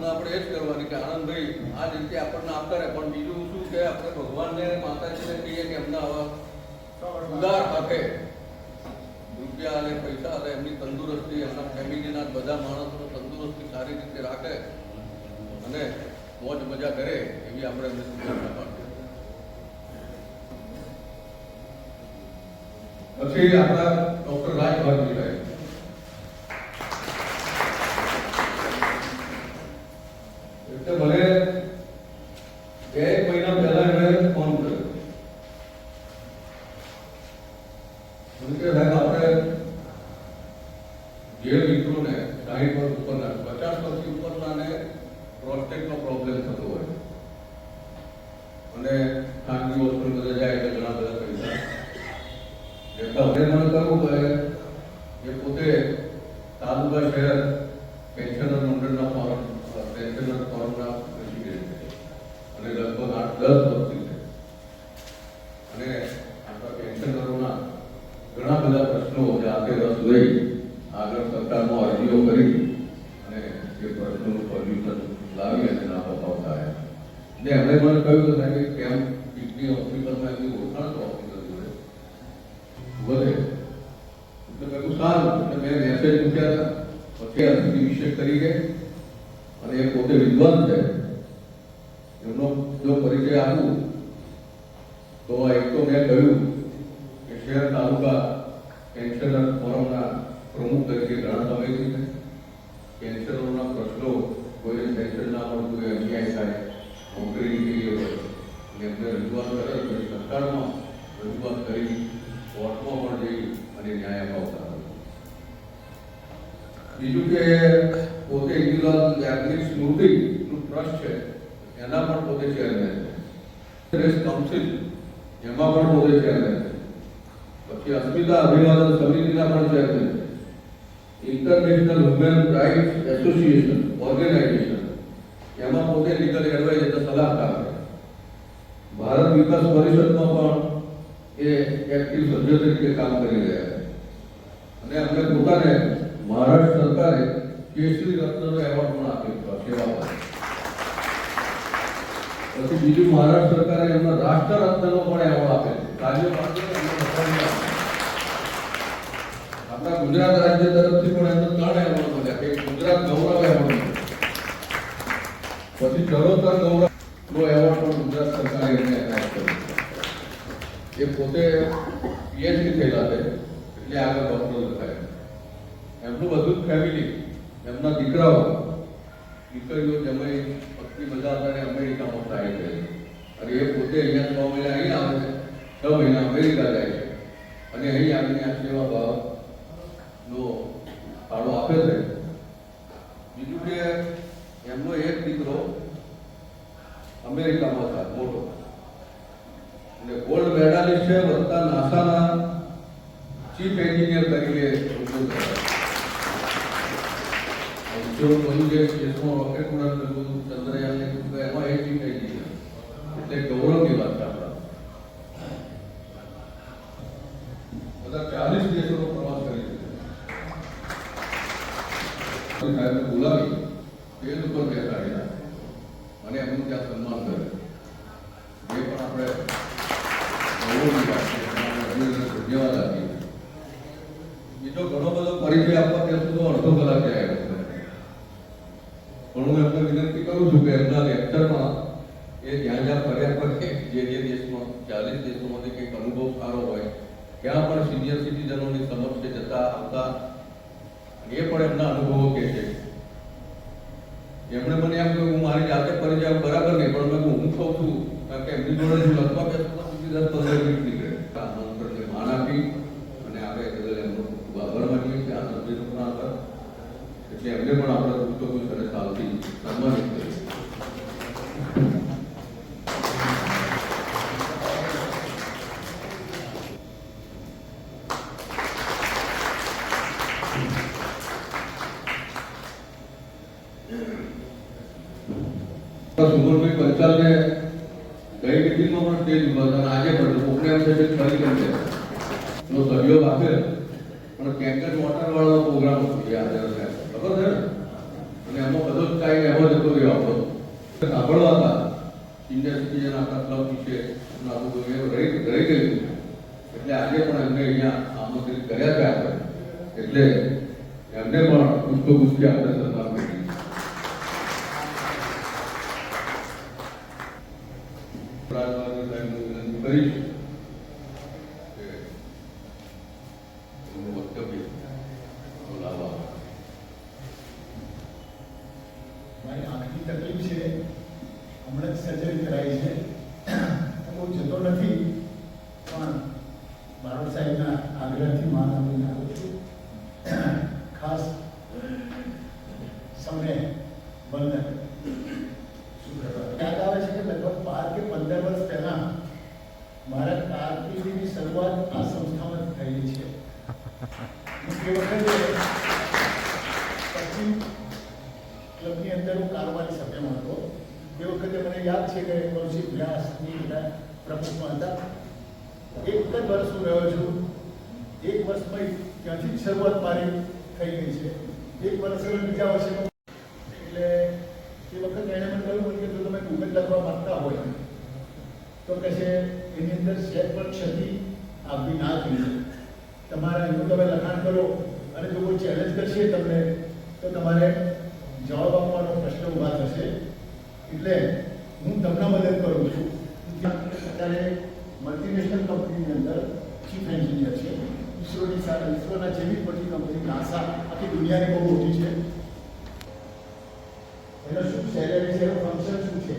પ્રાર્થના આપણે એ જ કરવાની કે આનંદભાઈ, આ રીતે આપણને આપતા રહે પણ બીજું શું કે આપણે ભગવાનને માતાજીને કહીએ કે એમના આવા ઉદાર હાથે રૂપિયા અને પૈસા અને એમની તંદુરસ્તી, એમના ફેમિલીના બધા માણસોને તંદુરસ્તી સારી રીતે રાખે અને મોજ મજા કરે એવી આપણે એમને શુભેચ્છા પાઠવીએ. પછી આપણા ડોક્ટર રાજ ભારતીભાઈ એટલે મને એક મહિના પહેલા એમણે ફોન કર્યો. કે સાહેબ, આપણે જે મિત્રોને સાહીઠ વર્ષ ઉપરના, પચાસ વર્ષથી ઉપરનાને પ્રોસ્ટેટનો પ્રોબ્લેમ થતો હોય. અને ખાનગી હોસ્પિટલ જાય એટલે ઘણા બધા પૈસા હવે મને કરવું કે એ પોતે તાલુકા શહેર પેન્શનર મંડળના ફોરમ પેન્શનર ફોરમના પ્રેસિડેન્ટ છે અને લગભગ આઠ દસ વર્ષથી છે અને આપણા પેન્શનરોના ઘણા બધા પ્રશ્નો જાતે રસ લઈ આગળ સરકારમાં અરજીઓ કરી અને એ પ્રશ્નોનું સોલ્યુશન લાવી અને ના અપાવતા આવ્યા એટલે એમણે મને કહ્યું કે સાહેબ કેમ કિડની હોસ્પિટલમાં એમની ઓળખાણ તો હોસ્પિટલ જોડે? વધે એટલે મેં સારું. એટલે મેં મેસેજ મૂક્યા હતા. પછી અતિથિ વિશેષ ગઈ. અને એ પોતે વિદ્વાન છે. એમનો જો પરિચય આપું, તો એક તો મેં કહ્યું કે શહેર તાલુકા કેન્સર ફોરમના પ્રમુખ તરીકે ઘણા સમયથી પેન્શનરોના પ્રશ્નો કોઈને પેન્શન ના મળતું અન્યાય થાય. એમને રજૂઆત કરેલ પછી સરકારમાં, રજૂઆત કરી કોર્ટમાં પણ જઈ અને ન્યાય અપાવતા હતા. બીજું કે પોતે ઇન્દિરાલાલ યાજ્ઞિક ટ્રસ્ટ છે, એના પણ પોતે ચેરમેન છે. કાઉન્સિલ એમાં પણ પોતે ચેરમેન પછી અસ્મિતા અભિવાદન સમિતિના પણ chairman international human rights association organization એમાં પોતે લીગલ એડવાઇઝ એટલે સલાહકાર ભારત વિકાસ પરિષદમાં પણ એ એક્ટિવ સભ્ય તરીકે કામ કરી રહ્યા છે અને અમને પોતાને મહારાષ્ટ્ર સરકારે કેસરી રત્નનો એવોર્ડ પણ આપ્યો હતો સેવા માટે પછી બીજું મહારાષ્ટ્ર સરકારે એમને રાષ્ટ્ર રત્નનો પણ એવોર્ડ આપે છે કાર્ય માટે એમને બધાને આપણા ગુજરાત રાજ્ય તરફથી પણ એમને ત્રણ એવોર્ડ મળ્યા એક ગુજરાત ગૌરવ એવોર્ડ મળ્યો. પછી ચરોતર ગૌરવ નો એવોર્ડ પણ ગુજરાત સરકારે એને એનાયત કર્યો એ પોતે પીએચડી થયેલા છે એટલે આગળ ડોક્ટર લખાય એમનું બધું જ ફેમિલી એમના દીકરાઓ દીકરીઓ જમાઈ પત્ની બધા અત્યારે અમેરિકામાં થાય છે અને એ પોતે અહીંયા છ મહિના અહીંયા આવે છે છ મહિના અમેરિકા જાય છે અને અહીં આવીને આ સેવા ભાવનો ફાળો આપે છે બીજું કે એમનો એક દીકરો અમેરિકામાં હતા, મોટો. એટલે ગોલ્ડ મેડાલિસ્ટ છે, વત્તા નાસાના ચીફ એન્જિનિયર તરીકે એમાં એટલે ગૌરવની વાત છે બધા ચાલીસ દેશોનો પ્રવાસ કરી સાહેબને બોલાવી સ્ટેજ ઉપર બેસાડ્યા. અને એમનું ત્યાં સન્માન કરે. એ પણ આપણે ધન્યવાદ આપીએ. બીજો ઘણો બધો પરિચય આપવા ત્યાં સુધી અડધો કલાક જાય પણ હું એમને વિનંતી કરું છું કે એમના લેક્ચરમાં એ જ્યાં જ્યાં ફર્યા ફરે જે જે દેશમાં ચાલીસ દેશોમાંથી કંઈક અનુભવ સારો હોય ત્યાં પણ સિનિયર સિટીઝનોની સમક્ષ જતા આવતા એ પણ એમના અનુભવો કહે છે. એમણે મને એમ કહ્યું, હું મારી જાતે પરિચય બરાબર નહીં, પણ મેં હું કહું છું. કારણ કે એમની જોડે હું લખવા બેસતો સુધી દસ પંદર મિનિટ નીકળે. આ મંત્રને માન આપી અને આપણે બદલ એમનો ખૂબ આભાર માનીએ છીએ આનંદભાઈનો પણ આભાર એટલે એમને પણ આપણે પુસ્તકો અને સાલથી સન્માનિત સુમનભાઈ પંચાલને ગઈ મિટિંગમાં પણ તે આજે પણ થશે કે ફરી કેમ છે? નો સહયોગ આપે પણ કેન્કર વોટર વાળો પ્રોગ્રામ હતો. એ ખબર છે અને એમાં બધો જ કાંઈ એમાં જતો રહ્યો આપણો સાંભળવા હતા. સિટીઝન આપણા ક્લબ વિશે બધું રહી રહી ગયું. એટલે આજે પણ એમને અહીંયા આમંત્રિત કર્યા છે આપણે. એટલે એમને પણ પુષ્પો પુષ્પી આપણે સાહેબને વિનંતી કરીશું કે એમનું વક્તવ્ય લાવવા મારી આંખની તકલીફ છે હમણાં જ સર્જરી કરાવી છે બહુ જતો નથી પણ બારોટ સાહેબના આગ્રહથી માનવ આવું છું ખાસ સૌને વંદન સુપ્રભાત યાદ આવે છે કે લગભગ બાર કે પંદર વર્ષ પહેલા મારા કારકિર્દીની શરૂઆત આ સંસ્થામાં થયેલી છે એ વખતે પશ્ચિમ ક્લબની અંદર હું કારોબારી સભ્યમાં હતો એ વખતે મને યાદ છે કે કૌશિક વ્યાસની બધા પ્રમુખમાં હતા એક જ વર્ષ હું રહ્યો છું એક વર્ષમાં ત્યાંથી શરૂઆત મારી થઈ ગઈ છે એક વર્ષ બીજા વર્ષે એટલે એ વખત એણે મને કહ્યું કે જો તમે ગૂગલ લખવા માંગતા હોય તો કહે છે એની અંદર શેર પર ક્ષતિ આપવી ના જોઈએ તમારા એનું તમે લખાણ કરો અને જો કોઈ ચેલેન્જ કરશે તમને, તો તમારે જવાબ આપવાનો પ્રશ્ન ઊભા થશે. એટલે હું તમને મદદ કરું છું. અત્યારે મલ્ટીનેશનલ કંપનીની અંદર ચીફ એન્જિનિયર છે. ઇસરોની સાથે ઇસરોના જેવી મોટી કંપની નાસા આખી દુનિયાની બહુ મોટી છે. એનો શું સેલેરી છે, એનું ફંક્શન શું છે?